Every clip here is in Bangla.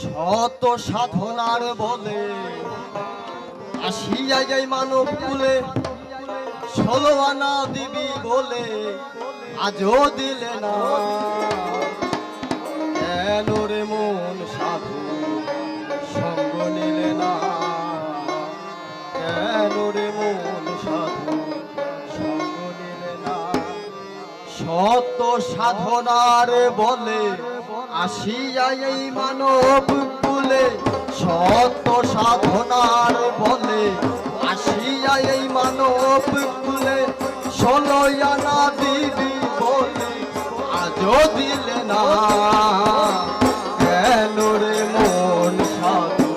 শত সাধনার বলে আসিয়া যাই মানব কুলে, ষোলো আনা দিবি বলে আজও দিলে না। কেন রে মন সাধু সঙ্গ নিলে না? কেন রে মন সাধু সঙ্গ নিলে না? শত সাধনার বলে আসিয়া এই মানব কুলে শত সাধনার বলে। আসিয়া এই মানব কুলে ষোলো দিবি বলে। আজও দিলে না। কেন রে মন সাধু,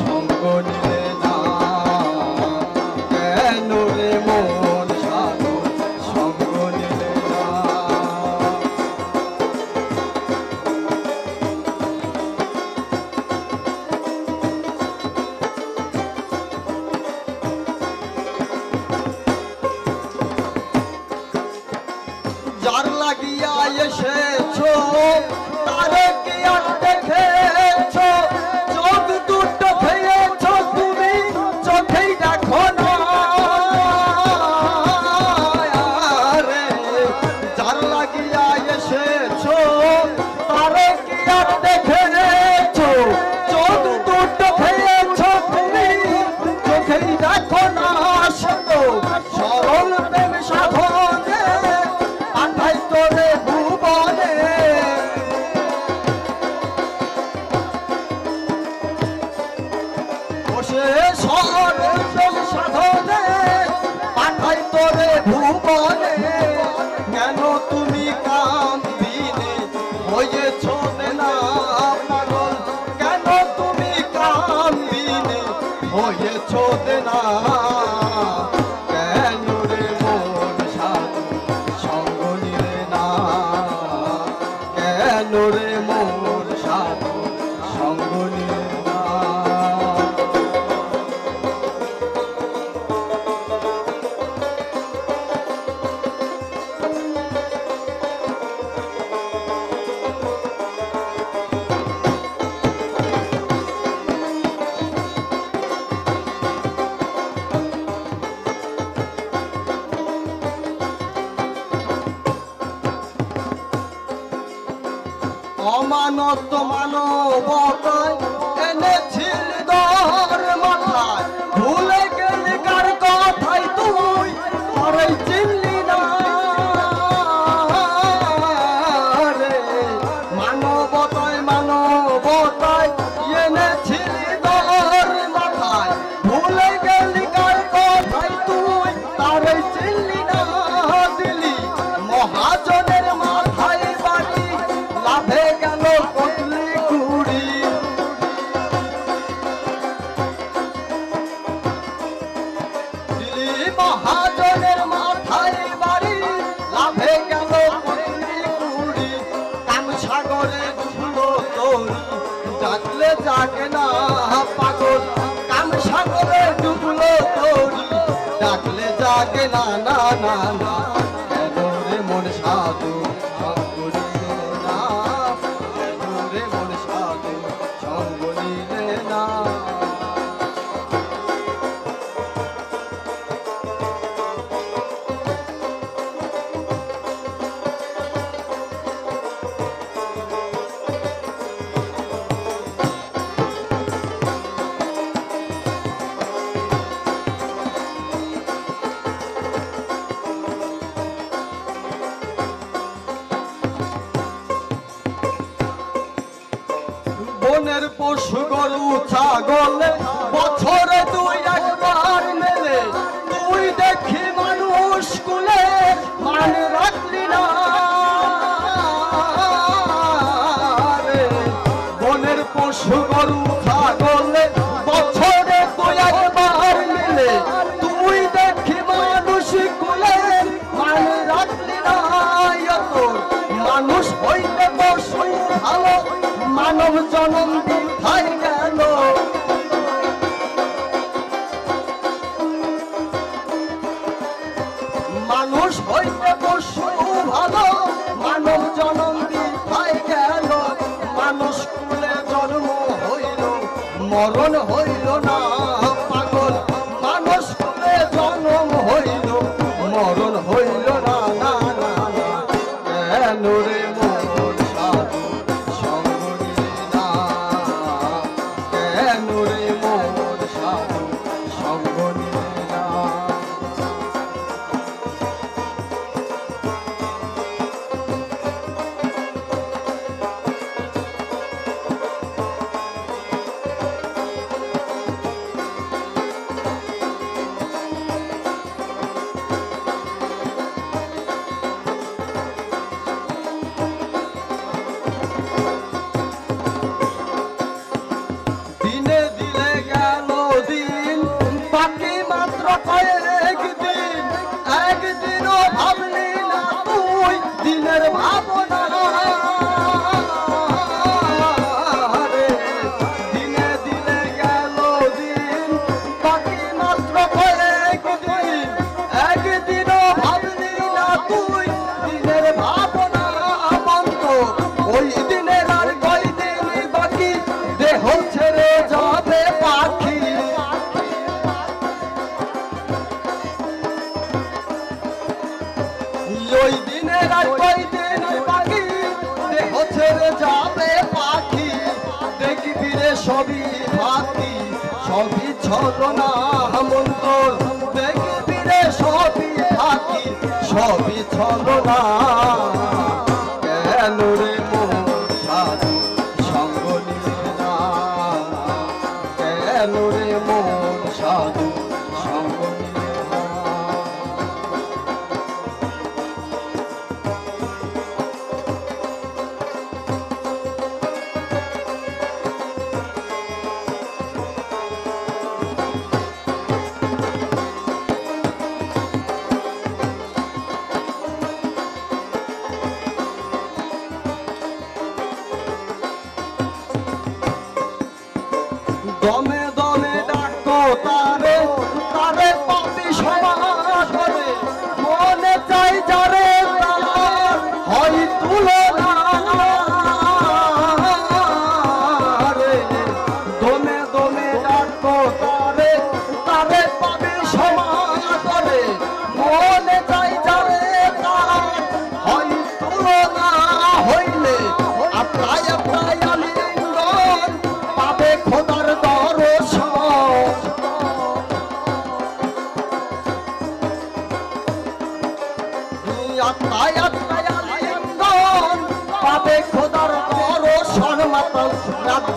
সঙ্গ নিলে না। কেন রে মন Ayşe શોધના অমানত মানবতায় এনেছিল বনের পশু গরু ছাগল বছরে তুই একবার মেলে। তুই দেখি মানুষ কুলে মান মানুষ হইতে পশু ভালো মানব জনম দিফাই গেল। মানুষ কুলে জন্ম হইল মরণ হইল। সবই ভাতি সবই ছদনা মন্তর দেখবি রে সবই ভাতি সবই ছদনা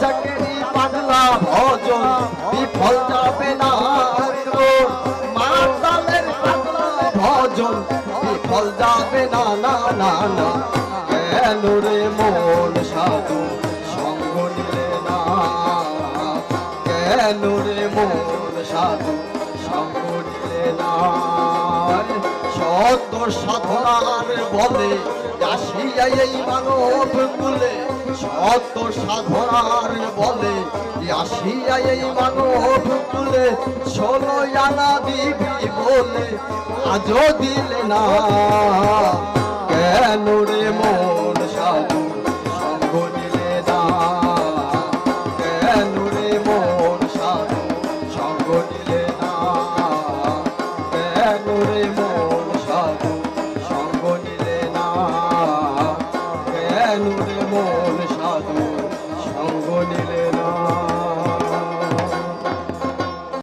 চাকরি পাগলা ভজন, বিফল যাবে না তোর মাতালের পাগলা ভজন, বিফল যাবে না না না না। কেন রে মন সাধু, সঙ্গ নিলে না? কেন রে মন সাধু, সঙ্গ নিলে না? কত সাধনার বলে আসিয়া এই মানব কুলে কত সাধনার বলে আসিয়া এই মানব কুলে ষোলো আনা দিবি বলে, আজও দিলে না, কেন রে মন সাধু?